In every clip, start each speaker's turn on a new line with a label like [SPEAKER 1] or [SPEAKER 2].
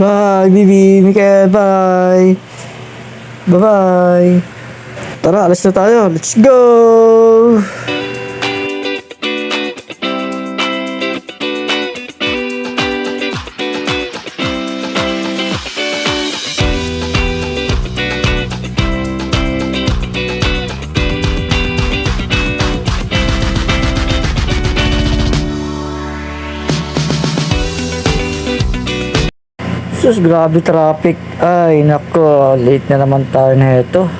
[SPEAKER 1] Bye, Bibi, Mikael, bye. Bye-bye. Tara, alas na tayo. Let's go! Sus, grabe traffic. Ay, nako, late na naman tayo na ito.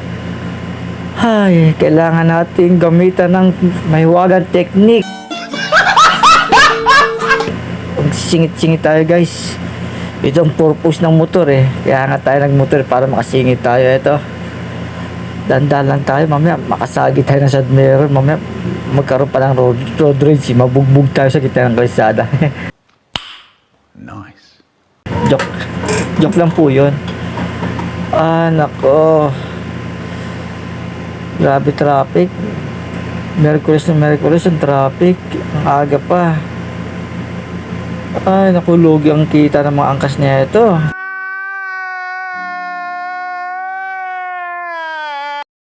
[SPEAKER 1] Ay, kailangan natin gamitan ng mahiwagang technique. Magsingit-singit tayo guys. Ito ang purpose ng motor eh. Kaya nga tayo nagmotor para makasingit tayo. Ito. Dandan lang tayo. Mamaya makasagi tayo ng side mirror. Mamaya magkaroon pa ng road, road rage. Mabugbog tayo sa gitna ng kalsada.
[SPEAKER 2] Nice.
[SPEAKER 1] Joke. Joke lang po yun. Ah, nako. Grabe traffic. Merkulis na Merkulis ang traffic. Ang aga pa. Ay, naku, lugi ang kita ng mga angkas niya ito.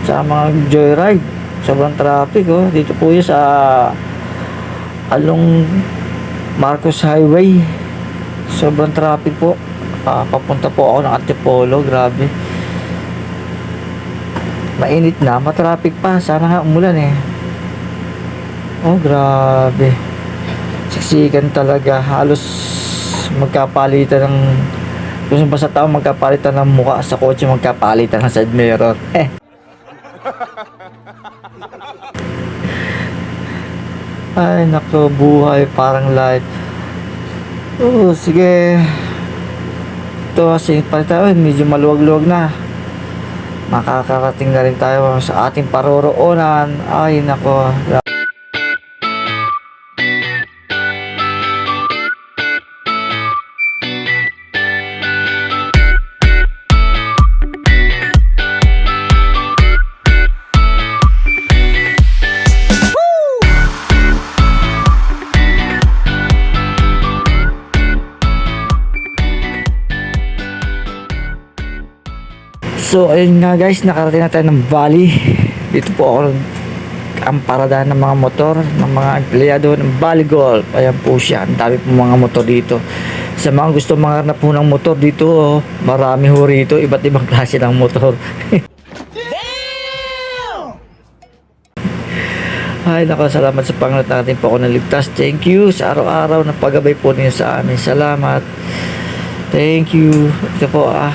[SPEAKER 1] Sa mga joyride. Sobrang traffic, oh. Dito po yun sa along Marcos Highway. Sobrang traffic po. Ah, papunta po ako ng Antipolo. Grabe. Mainit na. Matraffic pa. Sana nga umulan eh. Oh, grabe. Siksikan talaga. Halos magkapalitan ng kung ba sa tao magkapalitan ng mukha sa kotse magkapalitan ng side mirror. Eh. Ay, nako, buhay parang life. Oo, sige. Ito, singit pa rin tayo. Medyo maluwag-luwag na. Makakarating na rin tayo sa ating paroroonan. Ay, nako. So, ayun nga guys, nakarating na tayo ng valley. Dito po ako ang paradahan ng mga motor, ng mga empleyado ng Valley Golf. Ayan po siya. Ang dami po mga motor dito. Sa mga gusto mga po ng motor dito, oh, marami ho rito. Iba't ibang klase ng motor. Ay, nako, salamat sa Panginoon at natin po ako naligtas. Thank you sa araw-araw na paggabay po ninyo sa amin. Salamat. Thank you. Ito po, ah,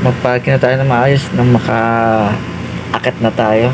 [SPEAKER 1] magparking tayo na maayos nang maka-akit na tayo.